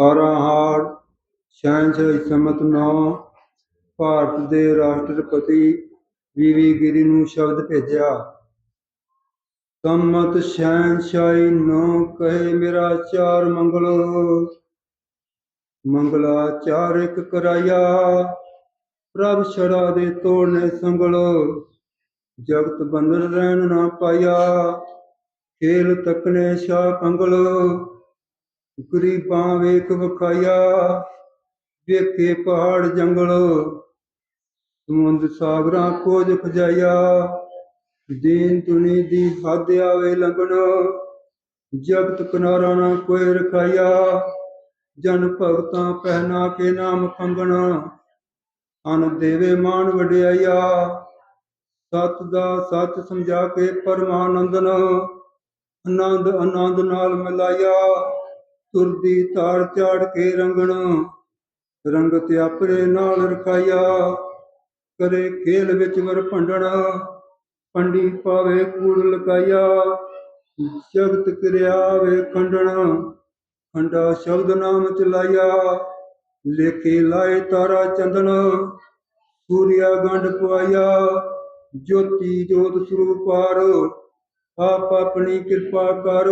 ਤਾਰਾਹਾਰ ਸ਼ਹਿਨਸ਼ਾਹੀ ਸਮਤ 9 ਭਾਰਤ ਦੇ ਰਾਸ਼ਟਰਪਤੀ ਵੀਵੀ ਗਿਰੀ ਨੂੰ ਸ਼ਬਦ ਭੇਜਿਆ। ਸੰਮਤ ਸ਼ਹਿਨਸ਼ਾਹੀ ਨੋ ਕਹੇ ਮੇਰਾ ਚਾਰ ਮੰਗਲ, ਮੰਗਲਾ ਚਾਰ ਇੱਕ ਕਰਾਇਆ। ਪ੍ਰਭ ਛੜਾ ਦੇ ਤੋੜਨੇ ਸੰਗਲ, ਜਗਤ ਬੰਧਨ ਰਹਿਣ ਨਾ ਪਾਇਆ। ਖੇਲ ਤਕਨੇ ਸ਼ਾ ਕੰਗਲ ਗਰੀਬਾਂ ਵੇਖ ਵਖਾਇਆ, ਵੇਖੇ ਪਹਾੜ ਜੰਗਲ, ਸਮੁੰਦ ਸਾਗਰਾਂ ਕੋਜ ਖਜਾਇਆ। ਦੀਨ ਦੁਨੀ ਦੀ ਹੱਦ ਆਵੇ ਲੰਘਣ, ਜਗਤ ਕਿਨਾਰਾ ਨਾ ਕੋਈ ਰਖਾਇਆ। ਜਨ ਭਗਤਾਂ ਪਹਿਨਾ ਕੇ ਨਾਮ ਖੰਗਣ, ਅਨ ਦੇਵੇ ਮਾਨ ਵਡਿਆਇਆ। ਸਤ ਦਾ ਸੱਚ ਸਮਝਾ ਕੇ ਪਰਮਾਨੰਦਨ, ਆਨੰਦ ਆਨੰਦ ਨਾਲ ਮਿਲਾਇਆ। ਤੁਰਦੀ ਤਾਰ ਚਾੜ ਕੇ ਰੰਗਣ ਰੰਗਤ ਆਪਰੇ ਨਾਲ ਰਖਾਇਆ। ਕਰੇ ਖੇਲ ਵਿੱਚ ਵਰ ਭੰਡਣ, ਪੰਡੀ ਪਾਵੇ ਕੂੜ ਲਗਾਇਆ। ਜਗਤ ਕਿਰਿਆ ਵੇ ਖੰਡਣ, ਖੰਡਾ ਸ਼ਬਦ ਨਾਮ ਚਲਾਇਆ। ਲੇਖੇ ਲਾਏ ਤਾਰਾ ਚੰਦਨ, ਸੂਰਿਆ ਗੰਢ ਪਵਾਇਆ। ਜੋਤੀ ਜੋਤ ਸਰੂਪਾਰ ਆਪ ਆਪਣੀ ਕਿਰਪਾ ਕਰ।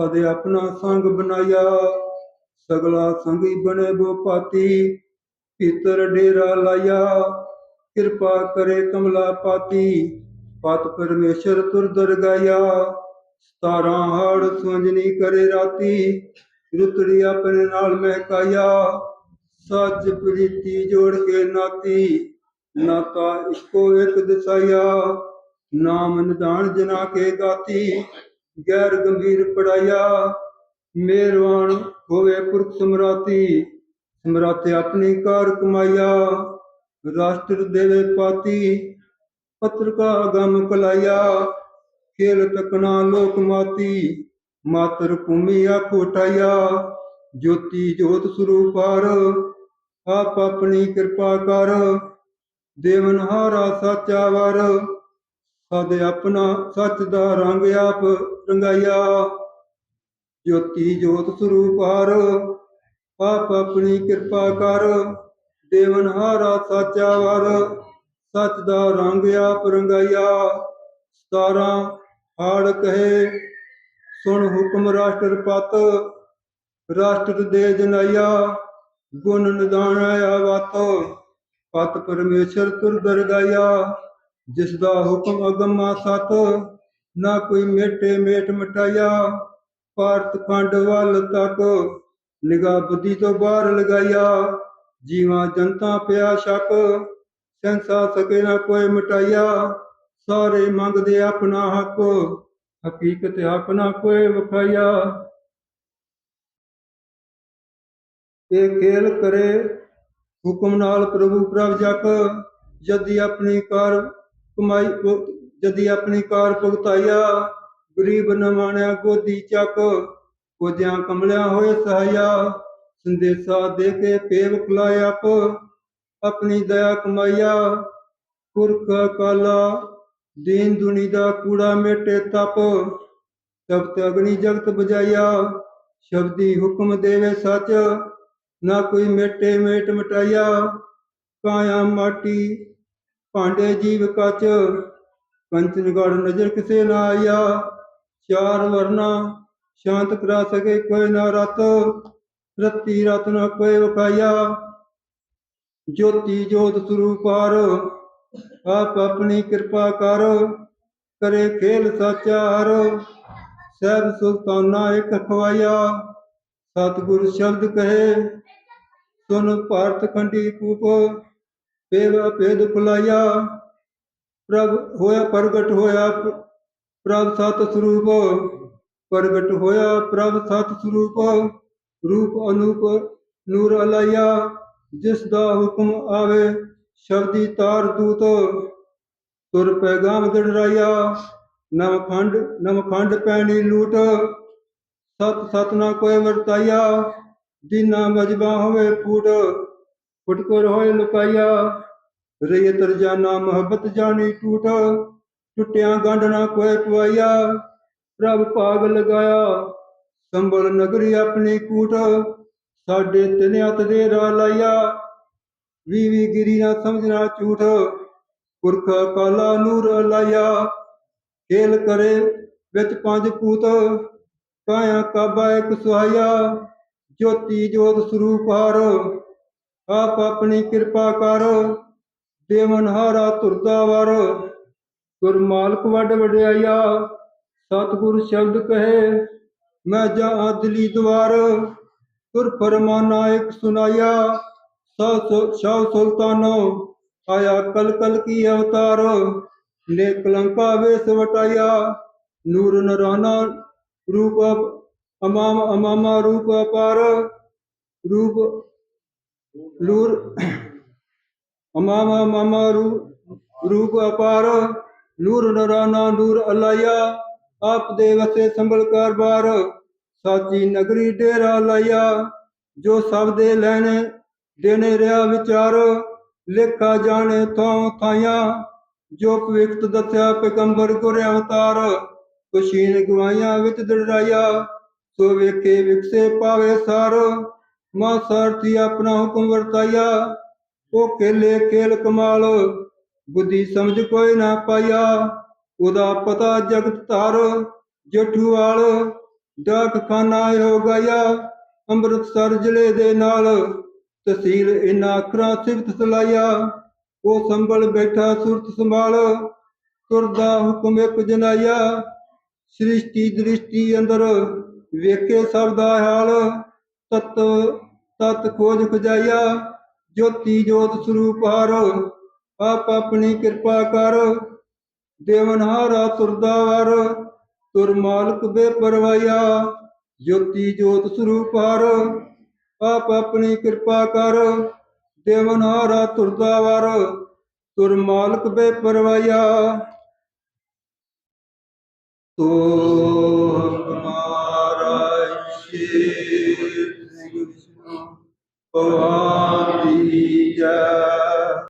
ਸਦ ਆਪਣਾ ਸੰਗ ਬਣਾਇਆ। ਸਗਲਾ ਸੰਗੀ ਬਣੇ ਬੋ ਪਾਤੀ ਭੀਤਰ ਡੇਰਾ ਲਾਇਆ। ਕਿਰਪਾ ਕਰੇ ਕਮਲਾ ਪਾਤੀ, ਪਤ ਪਰਮੇਸ਼ਰ ਤੁਰ ਦਰਗਾਇਆ। ਸਤਾਰਾਂ ਹਾੜ ਸੁੰਜਨੀ ਕਰੇ ਰਾਤੀ, ਰੁਤੜੀ ਆਪਣੇ ਨਾਲ ਮਹਿਕਾਇਆ। ਸੱਚ ਪ੍ਰੀਤੀ ਜੋੜ ਕੇ ਨਾਤੀ, ਨਾਤਾ ਇੱਕੋ ਇੱਕ ਦਸਾਇਆ। ਨਾਮ ਨਿਦਾਨ ਜਨਾ ਕੇ ਗਾਤੀ। ਗੈਰ ਗੰਭੀਰ ਪੜਾਇਆ। ਮੇਰਵਾਨ ਹੋਵੇ ਪੁਰਖ ਸਮਰਾਤੀ। ਸਮਰਾਤੇ ਆਪਣੀ ਕਾਰ ਕਮਾਇਆ। ਰਾਸ਼ਟਰ ਦੇਵੇ ਪਾਤੀ। ਪਤਰਕਾ ਗਮ ਕਲਾਇਆ। ਖੇਲ ਤਕਣਾ ਲੋਕ ਮਾਤੀ। ਮਾਤਰ ਭੂਮੀ ਆਖੋ ਟਾਇਆ। ਜੋਤੀ ਜੋਤ ਸਰੂਪਾਰ। ਆਪ ਆਪਣੀ ਕਿਰਪਾ ਕਰ। ਦੇਵਨਹਾਰਾ ਸਾਚਾ ਵਰ। ਸਦ ਆਪਣਾ ਸੱਚ ਦਾ ਰੰਗ ਆਪ। ਰੰਗਾਇਆ ਜੋਤੀ ਜੋਤ ਸਰੂਪਾਰ ਆਪ ਆਪਣੀ ਕਿਰਪਾ ਕਰ ਦੇਵਨਹਾਰਾ ਸਾਚਾ ਵਰ, ਸੱਚ ਦਾ ਰੰਗ ਆਪ ਰੰਗਾਇਆ ਸਤਾਰਾਂ ਹਾੜ ਕਹੇ, ਸੁਣ ਹੁਕਮ ਰਾਸ਼ਟਰਪਤ ਰਾਸ਼ਟਰ ਦੇ ਜਨਾਇਆ ਗੁਣ ਨਿਦਾਨ ਆਇਆ ਵਤ, ਪਤ ਪਰਮੇਸ਼ਰ ਤੁਰ ਦਰਗਾਇਆ ਜਿਸ ਦਾ ਹੁਕਮ ਅਗਮਾ ਸਤ ਨਾ ਕੋਈ ਮੇਟੇ ਮੇਟ ਮਟਾਇਆ। ਭਾਰਤ ਖੰਡ ਵੱਲ ਤੱਕ ਨਿਗਾਹ ਬੁੱਧੀ ਤੋਂ ਬਾਹਰ ਲਗਾਇਆ। ਜੀਵਾਂ ਜਨਤਾ ਪਿਆ ਸ਼ੱਕ ਸੰਸਾ ਸਕੇ ਨਾ ਕੋਈ ਮਟਾਇਆ। ਸਾਰੇ ਮੰਗਦੇ ਆਪਣਾ ਹੱਕ, ਹਕੀਕਤ ਆਪਣਾ ਕੋਈ ਵਖਾਇਆ। ਇਹ ਖੇਲ ਕਰੇ, ਹੁਕਮ ਨਾਲ ਪ੍ਰਭੂ ਪ੍ਰਭ ਜਪ, ਜਦੀ ਆਪਣੀ ਕਰ ਕਮਾਈ ਜਦੀ ਆਪਣੀ ਕਾਰ ਭੁਗਤਾਇਆ, ਗਰੀਬ ਨਵਾਣਿਆ ਗੋਦੀ ਚੱਕ ਕੋਜਿਆਂ ਕਮਲਿਆਂ ਹੋਏ ਸਹਾਇਆ, ਸੰਦੇਸ਼ਾ ਦੇ ਕੇ ਪੇਵ ਖੁਲਾਇਆ ਆਪ, ਆਪਣੀ ਦਇਆ ਕਮਾਇਆ। ਪੁਰਖ ਕਾਲਾ ਦੀਨ ਦੁਨੀ ਦਾ ਕੂੜਾ ਮੇਟੇ ਤਪ, ਤਪਤ ਅਗਨੀ ਜਗਤ ਬਜਾਇਆ ਸ਼ਬਦੀ ਹੁਕਮ ਦੇਵੇ ਸੱਚ, ਨਾ ਕੋਈ ਮੇਟੇ ਮੇਟ ਮਟਾਇਆ। ਕਾਇਆ ਮਾਟੀ, ਭਾਂਡੇ ਜੀਵ ਕਚ ਕੰਚਨ ਨਜ਼ਰ ਕਿਸੇ ਨਾ ਆਇਆ। ਚਾਰ ਵਰਨਾ ਸ਼ਾਂਤ ਕਰਾ ਸਕੇ, ਕੋਈ ਨਾ ਰਤ। ਰਤੀ ਰਤ ਨਾ ਕੋਈ ਵਖਾਇਆ। ਜੋਤੀ ਜੋਤ ਸਰੂਪਾਰ, ਆਪ ਆਪਣੀ ਕਿਰਪਾ ਕਰ। ਕਰੇ ਖੇਲ ਸਾਚਾ ਹਰ ਸਹਿਬ ਸੁਲਤਾਨਾ ਇੱਕ ਖਵਾਇਆ। ਸਤਿਗੁਰ ਸ਼ਬਦ ਕਹੇ, ਸੁਨ ਭਾਰਤ ਖੰਡੀ ਕੂਪ। ਪੇਵ ਭੇਦ ਖੁਲਾਇਆ ਪ੍ਰਭ ਹੋਇਆ ਪ੍ਰਗਟ ਹੋਇਆ, ਪ੍ਰਭ ਸਤ ਸਰੂਪ, ਪ੍ਰਗਟ ਹੋਇਆ ਪ੍ਰਭ ਸਤ ਸਰੂਪ, ਰੂਪ ਅਨੂਪ ਨੂਰ ਅਲਾਇਆ, ਜਿਸ ਦਾ ਹੁਕਮ ਆਵੇ, ਸ਼ਬਦੀ ਤਾਰ ਦੂਤ, ਤੁਰ ਪੈਗਾਮ ਦੜਰਾਇਆ ਨਵਖੰਡ ਨਵਖੰਡ ਪੈਣੀ ਲੂਟ, ਸਤ ਸਤ ਨਾ ਕੋਈ ਵਰਤਾਇਆ, ਦੀਨਾ ਮਜਬਾ ਹੋਵੇ ਫੂਟ, ਫੁਟਕਰ ਹੋਏ ਲੁਕਾਇਆ ਰਈ ਤਰਜਾਨਾ ਮੁਹੱਬਤ ਜਾਣੀ ਟੂਟ, ਟੁੱਟਿਆ ਗੰਢ ਨਾ ਕੋਈ ਪਵਾਇਆ, ਪ੍ਰਭ ਭਾਗ ਲਗਾਇਆ, ਸੰਭਲ ਨਗਰੀ ਆਪਣੀ ਕੂਟ, ਸਾਡੇ ਤਿੰਨ ਹੱਥ ਦੇ ਰਾ ਲਾਇਆ ਵੀ ਵੀ ਗਿਰੀ ਨਾ ਸਮਝਣਾ ਝੂਠ, ਪੁਰਖ ਕਾਲਾ ਨੂਰ ਲਾਇਆ, ਖੇਲ ਕਰੇ ਵਿੱਚ ਪੰਜ ਪੂਤ, ਕਾਇਆ ਕਾਬਾ ਇੱਕ ਸੁਹਾਇਆ, ਜੋਤੀ ਜੋਤ ਸਰੂਪ ਹਰ, ਆਪ ਆਪਣੀ ਕਿਰਪਾ ਕਰ ਦੇਵਨ ਤੁਰਦਾ ਵਰ, ਗੁਰ ਮਾਲਕ ਵੱਡ ਵਡਿਆਇਆ, ਸਤਿਗੁਰ ਸ਼ਬਦ ਕਹੇ, ਮੈਂ ਜਾ ਦਿਲੀ ਦਵਾਰ ਤੁਰ ਫਰਮਾਨਾ ਇੱਕ ਸੁਨਾਇਆ, ਸ਼ਾਹ ਸੁਲਤਾਨੋ, ਆਇਆ ਕਲ ਕਲ ਕੀ ਅਵਤਾਰ ਨੇ ਕਲੰਕਾ ਵੇਸ ਵਟਾਇਆ, ਨੂਰ ਨਰਾਨਾ ਰੂਪ ਅਮਾਮ ਅਮਾਮਾ ਰੂਪ ਅਪਾਰ, ਰੂਪ ਨੂਰ ਅਮਾਮਾ ਮਾਮਾ ਰੂ- ਰੂਪ ਅਪਾਰ ਨੂਰ ਨਰਾਨਾ ਨੂਰ ਅਲਾਇਆ ਆਪ ਦੇ ਵਸੇ ਸੰਭਲ ਕਾਰਬਾਰ ਸਾਚੀ ਨਗਰੀ ਡੇਰਾ ਲਾਇਆ ਜੋ ਸਭ ਦੇ ਲੈਣੇ ਦੇਣੇ ਰਿਆ ਵਿਚਾਰ ਲੇਖਾ ਜਾਣੇ ਥਾਂ ਥਾਇਆ ਜੋ ਪਵਿੱਤ ਦੱਸਿਆ ਪੈਗੰਬਰ ਗੁਰ ਅਵਤਾਰ ਕੁਸ਼ੀਨ ਗਵਾਈਆਂ ਵਿੱਚ ਦੜਾਇਆ ਸੋ ਵੇਖੇ ਵਿਖਸੇ ਪਾਵੇ ਸਾਰ ਮਾ ਸਾਰਥੀ ਆਪਣਾ ਹੁਕਮ ਵਰਤਾਇਆ ਉਹ ਖੇਲੇ ਖੇਲ ਕਮਾਲ, ਬੁੱਧੀ ਸਮਝ ਕੋਈ ਨਾ ਪਾਇਆ। ਉਹਦਾ ਪਤਾ ਜਗਤ ਧਾਰ ਜੇਠੂਵਾਲ ਡਾਕ ਖਾਨਾ ਹੋ ਗਿਆ ਅੰਮ੍ਰਿਤਸਰ ਜ਼ਿਲ੍ਹੇ ਦੇ ਨਾਲ ਤਹਿਸੀਲ ਇਨਾ ਅੱਖਰਾਂ ਸਿਫਤ ਸਲਾਇਆ। ਉਹ ਸੰਭਲ ਬੈਠਾ ਸੁਰਤ ਸੰਭਾਲ, ਤੁਰਦਾ ਹੁਕਮ ਇੱਕ ਜਨਾਇਆ। ਸ੍ਰਿਸ਼ਟੀ ਦ੍ਰਿਸ਼ਟੀ ਅੰਦਰ ਵੇਖੇ ਸਭ ਦਾ ਹਾਲ, ਤਤ ਤਤ ਖੋਜ ਖਜਾਇਆ। ਜੋਤੀ ਜੋਤ ਸਰੂਪ ਹਰ, ਆਪ ਆਪਣੀ ਕਿਰਪਾ ਕਰ। ਦੇਵਨਹਾਰਾ ਤੁਰਦਾਵਰ ਤੁਰ ਮਾਲਕ ਬੇਪਰਵਾਇਆ ਜੋਤੀ ਜੋਤ ਸਰੂਪ ਹਰ, ਆਪ ਆਪਣੀ ਕਿਰਪਾ ਕਰ। ਦੇਵਨਹਾਰਾ ਤੁਰਦਾਵਰ ਤੁਰ ਮਾਲਕ ਬੇਪਰਵਾਇਆ ਤੋ ਹਮਾਰਾ ਸ਼ੇਰ ਸਿੰਘ ਵਿਸ਼ਨੂੰ ਭਗਵਾਨ ਦੀ ਜੈ